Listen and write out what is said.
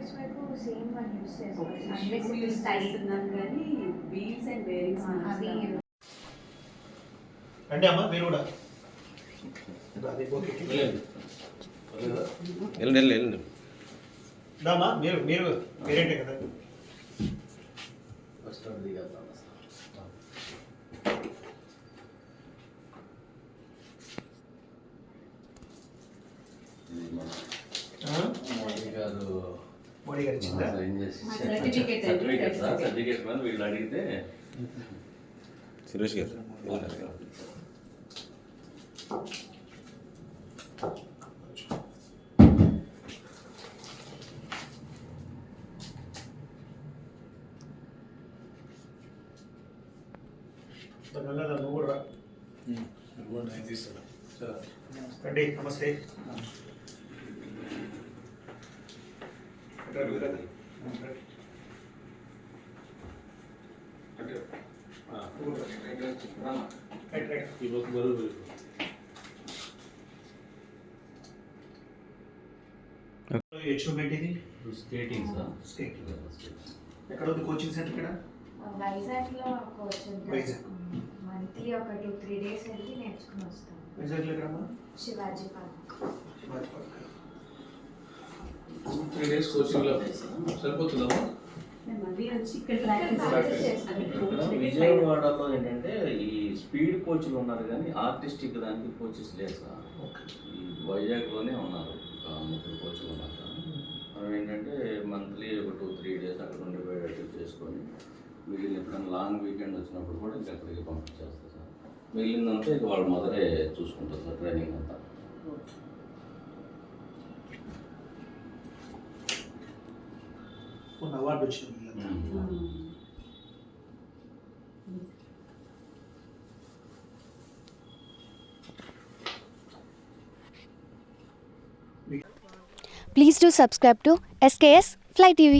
Years వరకు same one use Okay. చేసుకోవచ్చు unless unless use style చేస్తున్నాం కానీ వీల్స్ అండ్ బేరింగ్స్ అవి రండి అమ్మా మీరు కూడా. మీరు మీరు పేరేంటే కదా? ఫస్ట్ దిగేద్దాం ఇది మన ఆ? మోడీ గారు మోడీ గారు ఇచ్చిందా సైన్ చేసి మా certificate అండి, సర్టిఫికేట్ సార్ certificate. సర్టిఫికేట్ మీద వీళ్ళు అడిగితే సురేష్ గారు వెళ్ళండి. గంగాధర్ నువ్వు కూడా రా. రండి నమస్తే అచీవ్మెంట్ ఇది స్కేటింగ్ సార్ స్టేట్ ఎక్కడ ఉంది కోచింగ్ సెంటర్ ఇక్కడ? వైజాగ్లో కోచ్ ఉంటుంది వైజాగ్. మంత్లీ ఒక టూ త్రీ డేస్ వెళ్ళి నేర్చుకుని వస్తాం వైజాగ్లో ఎక్కడమ్మా? Shivaji park Shivaji park. Days practice చేస్తాం. ఇక్కడ విజయవాడలో ఏంటంటే ఈ స్పీడ్ కోచ్లు ఉన్నారు కానీ ఆర్టిస్టిక్ దానికి కోచెస్ లేరు సార్. ఈ వైజాగ్లోనే ఉన్నారు ముగ్గురు కోచ్లు ఉన్నారు మనం ఏంటంటే మంత్లీ ఒక టూ త్రీ డేస్ అక్కడ ఉండిపోయేటట్టు చేసుకొని మిగిలిన ఎప్పుడైనా లాంగ్ వీకెండ్ వచ్చినప్పుడు కూడా ఇంకా అక్కడికి పంపించేస్తారు సార్. మిగిలిందంతా ఇక వాళ్ళ మొదలే చూసుకుంటారు సార్ ట్రైనింగ్ అంతా. మొన్న అవార్డు వచ్చింది వీళ్ళంతా. Please do subscribe to SKS Fly TV.